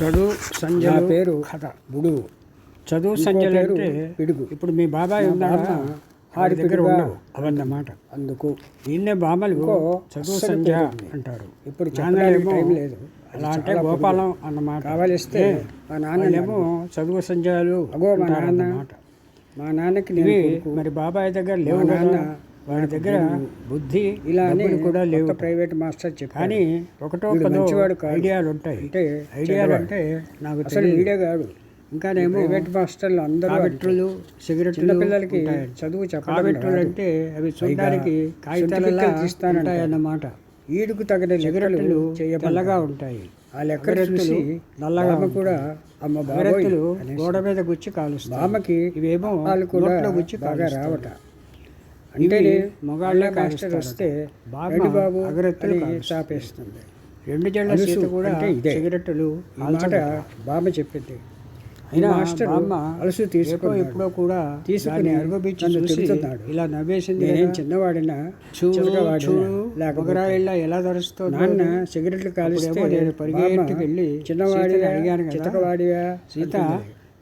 చదువు నా సంజయ్ పేరు కథ. బుడుగు చదువు సంజయ్ అంటే పిడుగు. ఇప్పుడు మీ బాబాయ్ ఉన్నాడా? వాడి దగ్గర ఉండవు అవన్నమాట. అందుకు ఈయనే బామ్మలు ఇంకో చదువు ఉంది. అంటారు. ఇప్పుడు టైం లేదు. అలా అంటే గోపాలం అన్నమాట. కావలిస్తే మా నాన్న వాళ్ళేమో చదువు సంజయాలు అగో మా నాన్న. అన్నమాట మా నాన్నకి. మరి బాబాయ్ దగ్గర లేవు నాన్న వాడి దగ్గర బుద్ధి ఇలా కూడా లేవు ప్రైవేట్ మాస్టర్ చెప్పాడు కానీ ఒకటో మంచివాడు. ఐడియాలు ఉంటాయి అంటే ఐడియాలు. అంటే నాకు అసలు వీడే కాదు ఇంకానేమో ప్రైవేట్ మాస్టర్లు అందరూ కావిట్రులు సిగరెట్లు ఉంటాయంట. చదువు రాదు. అంటే అవి చూడడానికి కాగితాలలా. ఉంటాయన్నమాట ఈడుకు తగిన సిగరెట్లు చేయబల్లగా ఉంటాయి ఆ లెక్కలు చూసి నల్లగా కూడా అమ్మ అనేసి. గోడ మీద గుచ్చి కాలుస్తాయి బామ్మకి ఇవేమో వాళ్ళు కూడా గుచ్చి బాగా. రావట అంటే మగాళ్ళే కాలుస్తారట. వస్తే బాబు అగరత్తులు. చాపేస్తుంది రెండు జళ్ళ సీత కూడా ఇదే. సిగరెట్లు మాట బామ్మ చెప్పింది అయినా మాస్టర్ బామ్మ అలసు తీసుకున్నాడు ఎప్పుడో కూడా తీసుకుని చూసి తిడుతున్నాడు. ఇలా నవ్వేసింది నేనేం. చిన్నవాడినా చూడు చిలకవాడినా చూడు లేకపోతే మొగరాయిల్లా ఎలా ధరుస్తుందో నాన్న సిగరెట్లు కాలిస్తే నేను చిన్నవాడివా సీతని అడిగాను కదా. చితకవాడివా సీత.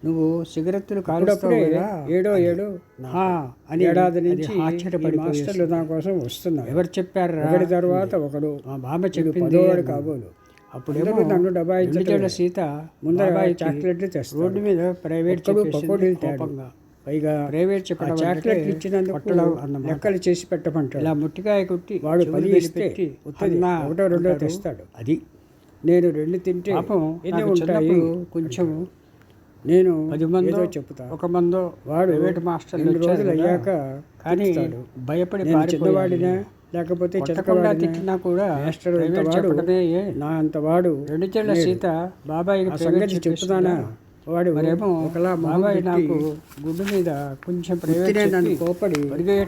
నువ్వు సిగరెత్తులు కాలుస్తావు కదా ఏడో ఏడు అని ఏడాది నుంచి ఈ ఆశ్చర్యపడిపోయేసి. మాస్టర్లు నా కోసం వస్తున్నారు. ఎవరు చెప్పారు ఒకటి తర్వాత ఒకడు మా బామ్మ వీడు చెప్పింది పదోవాడు. కాబోలు అప్పుడేమో అందరూ నన్ను డబాయించటమే. జళ్ళ సీత ముందర చాక్లెట్లు తెస్తాడు. రోడ్డు మీద ప్రైవేట్ పకోడీలు తేడు. కోపంగా. పైగా ప్రైవేట్ చెప్పడం చాక్లెట్లు అంటే ఇచ్చినందుకు లెక్కలు చేసి పెట్టమంటాడు. ఇలా ముట్టికాయ కుట్టి వాడు పది ఇస్తే ఒకటో రెండో. తెస్తాడు. అది నేను రెండు తింటే పాపం ఎన్ని ఉంటాయి. కొంచెం నేను పది మందో చెప్తా ఒక మందో వాడు ప్రైవేట్ వచ్చారు రోజులు. అయ్యాక కానీ. భయపడి. చిన్నవాడినా లేకపోతే చిన్నవాడినా తిట్టినా కూడా మాస్టర్ ఏ. నా అంతవాడు రెండు చెళ్ళ సీత బాబాయ్ సంగతి చెప్తున్నానా వాడు మరేమో ఒకలా బాబాయ్ నాకు గుడ్డు మీద కొంచెం ప్రైవేట్ కోపడి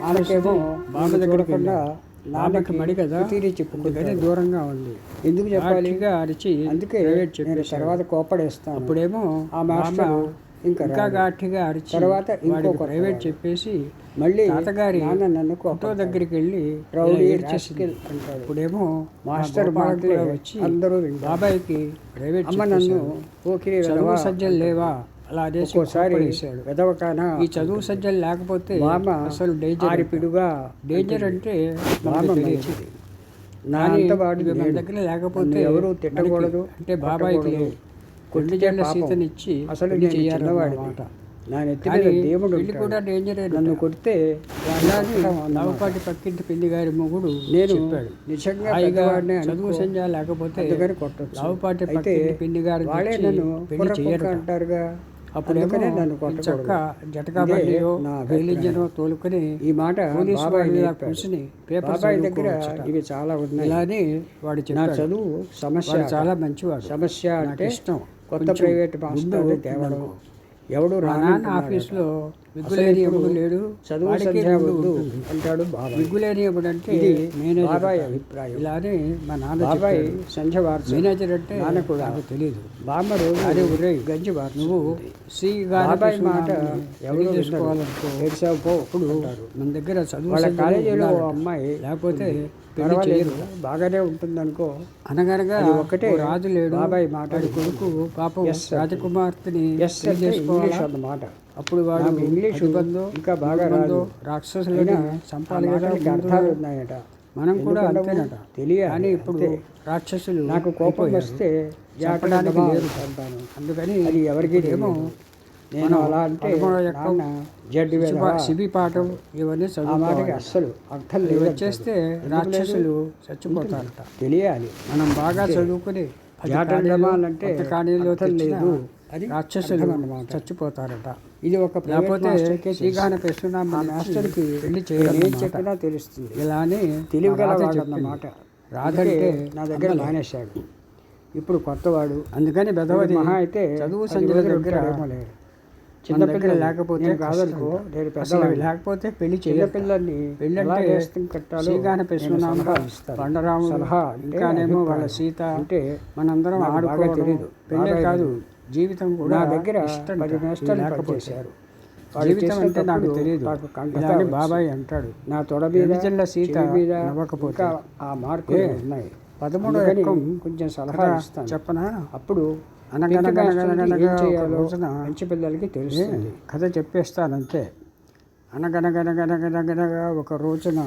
ఆమెకేమో వస్తుంది. బామ్మ నాన్నకి మడి కదా? అందుకని దూరంగా ఉంది. ఎందుకు చెప్పాలి? అరిచి అందుకే తర్వాత కోపడేస్తాను. అప్పుడేమో ఆ మాస్టర్ ఇంకా ఇంకా. గట్టిగా అరిచి తర్వాత ఇంకో ప్రైవేట్. చెప్పేసి మళ్ళీ తాతగారి నాన్న నన్ను ఫోటో. దగ్గరికి వెళ్ళి రౌడీ అంటాడు. ఇప్పుడేమో మాస్టర్ మాటలే వచ్చి అందరూ. బాబాయ్కి ప్రైవేట్ అమ్మ నన్ను వెధవ సజ్జలు లేవా? అలా అనేసి ఒక్కోసారి. వెదవకానా ఈ చదువు సజ్జలు లేకపోతే బామ్మ అసలు డేంజర్ ఆరిపిడుగా డేంజర్ అంటే మనకు తెలియదు. నా మన లేడు. దగ్గర లేకపోతే ఎవరు తిట్టకూడదు అంటే కొట్టితే జన్ల పాపం. సీతనిచ్చి అసలు చేయాలన్నమాట. చిన్నవాడిని నా మీద దేవుడు కూడా. డేంజరే నన్ను కొడితే. నవపాటి పక్కింటి పెళ్ళి గారి మొగుడు నేను చెప్పాడు నిజంగా చదువు. సంధ్య లేకపోతే కొట్టొచ్చు. నవపాటి పక్కింటి పెళ్ళి గారి వాళ్ళే నన్ను అంటారుగా అందుకనే నన్ను చక్క నా. రైలింజనో తోలుకొని ఈ మాట పోలీసు వాడి. కూర్చుని పేపర్ దగ్గర. ఇవి చాలా ఉన్నాయి ఇలానే వాడు నా చదువు సమస్య చాలా మంచివాడు సమస్య అంటే ఇష్టం కొత్త ప్రైవేట్ మాస్టర్ తేవడం. ఎవడు రానంటున్నాడట. ఆఫీస్లో ఎప్పుడు లేడు చదువు సంధ్య వద్దు. అంటాడు బాబాయ్ ఎప్పుడు అంటే మేనేజర్ బాబాయ్. అభిప్రాయం ఇలానే మా నాన్న బాబాయ్ చెప్పాడు. సంధ్య వార్త మేనేజర్ అంటే నాన్న కూడా నాకు తెలియదు బామ్మ రోజు అరే ఒరేయ్ గంజి వార్త నువ్వు సి బాబాయ్ మాట ఎవరు చేసుకోవాలనుకో ఏడ్చావు పో. మన దగ్గర చదువు వాళ్ళ కాలేజీలో. అమ్మాయి లేకపోతే పర్వాలేదు బాగానే ఉంటుందనుకో అనగనగా అది ఓ రాజు లేడు బాబాయ్ మాట్లాడు కొడుకు పాపం. రాజకుమార్తెని ఎస్ చేసుకోవాలా? అన్నమాట అప్పుడు వాడు ఇంగ్లీషు అధిబంధో, ఇంకా బాగా రాదు. రాక్షసులని ముందు. అర్థాలు ఉన్నాయట మనం కూడా? అంతేనట తెలియాలి, కానీ ఇప్పుడు. రాక్షసులు నాకు కోపం. వస్తే జాగ్రత్తగా లేరు. అంటాను అందుకని అది ఎవరికి ఏమో నేను అలా అంటే జడ్డి శిబి- పాఠం ఇవన్నీ చదువుకోవాలి అస్సలు అర్థం లేదు వచ్చేస్తే. రాక్షసులు చచ్చిపోతారట తెలియాలి మనం బాగా చదువుకుని అర్థం తెచ్చినా లేదు అని రాక్షసులు. చచ్చిపోతారట ఇది ఒక లేకపోతే. శ్రీగాన కృష్ణనామ ఆ మాస్టర్కి పెళ్ళి చేయడం ఏం. చెప్పినా తెలుస్తుంది ఇలానే చెప్పింది. అన్నమాట రాధంటే నా దగ్గర. మానేశాడు ఇప్పుడు కొత్తవాడు అందుకని బెదవది మహా అయితే చదువు సంజయ్ దగ్గర ఉంటాడేమో లే. చిన్న చిన్నపిల్లలు పిల్లలు లేకపోతే కాదనుకో. నేను పెద్దవాడిని. లేకపోతే పెళ్ళి చేయరు చిన్నపిల్లల్ని పెళ్ళి ఎలా అంటే వేస్తం కట్టాలో శ్రీగాన పెసునామ. పండరాముడు సలహా ఇంకానేమో వాళ్ళ. సీత అంటే మనందరం ఆడుకోవడం తెలీదు. పెళ్ళే కాదు. జీవితం కూడా నా దగ్గర పది లేకపోతే. పనిచేశారు జీవితం అంటే నాకు తెలియదు నాకు కంటత ఇలా అని వచ్చు. బాబాయ్ అంటాడు. నా తొడ మీద సీత మీద నవ్వకపోతే. ఇంకా ఆ మార్కులు ఏ, ఉన్నాయి. పదమూడో ఎక్కం కొంచెం సలహా ఇస్తాను. చెప్పనా? అప్పుడు రోజున మంచి పిల్లలకి తెలుస్తుంది. కథ చెప్పేస్తానంతే. అనగనగనగనగనగనగా ఒక రోజున